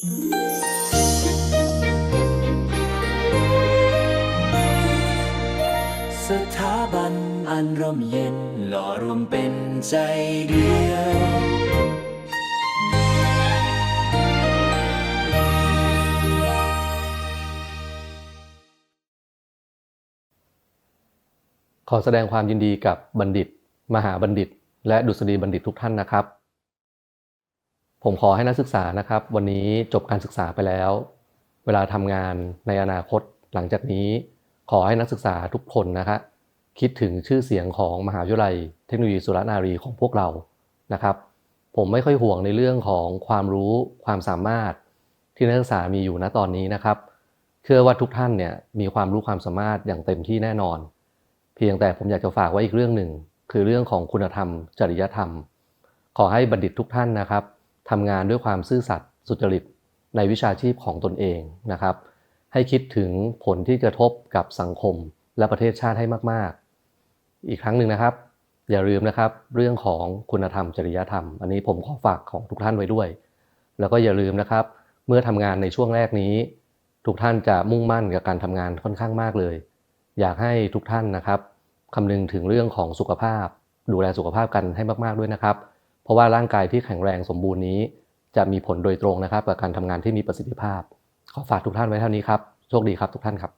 สถาบันอันร่มเย็นหล่อรวมเป็นใจเดียวขอแสดงความยินดีกับบัณฑิต มหาบัณฑิต และดุษฎีบัณฑิตทุกท่านนะครับ ผมขอให้นักศึกษานะครับ วันนี้จบการศึกษาไปแล้ว เวลาทำงานในอนาคตหลังจากนี้ ขอให้นักศึกษาทุกคนนะครับคิดถึงชื่อเสียงของมหาวิทยาลัย เทคโนโลยีสุรนารีของพวกเรานะครับ ผมไม่ค่อยห่วงในเรื่องของความรู้ความสามารถ ที่นักศึกษามีอยู่ณตอนนี้นะครับเชื่อว่าทุกท่านเนี่ยมีความรู้ความสามารถอย่างเต็มที่แน่นอน เพียงแต่ผมอยากจะฝากไว้อีกเรื่องหนึ่ง คือเรื่องของคุณธรรม จริยธรรม ขอให้บัณฑิตทุกท่านนะครับ ทำงานด้วยความซื่อสัตย์สุจริตในวิชาชีพของตนเองนะครับ ให้คิดถึงผลที่กระทบกับสังคมและประเทศชาติให้มาก ๆ อีกครั้งหนึ่งนะครับ อย่าลืมนะครับเรื่องของคุณธรรมจริยธรรม อันนี้ผมขอฝากของทุกท่านไว้ด้วย แล้วก็อย่าลืมนะครับ เมื่อทำงานในช่วงแรกนี้ ทุกท่านจะมุ่งมั่นกับการทำงานค่อนข้างมากเลย อยากให้ทุกท่านนะครับคำนึงถึงเรื่องของสุขภาพ ดูแลสุขภาพกันให้มาก ๆ ด้วยนะครับ เพราะว่าร่างกายที่แข็งแรงสมบูรณ์นี้ จะมีผลโดยตรงนะครับกับการทำงานที่มีประสิทธิภาพ ขอฝากทุกท่านไว้เท่านี้ครับ โชคดีครับทุกท่านครับ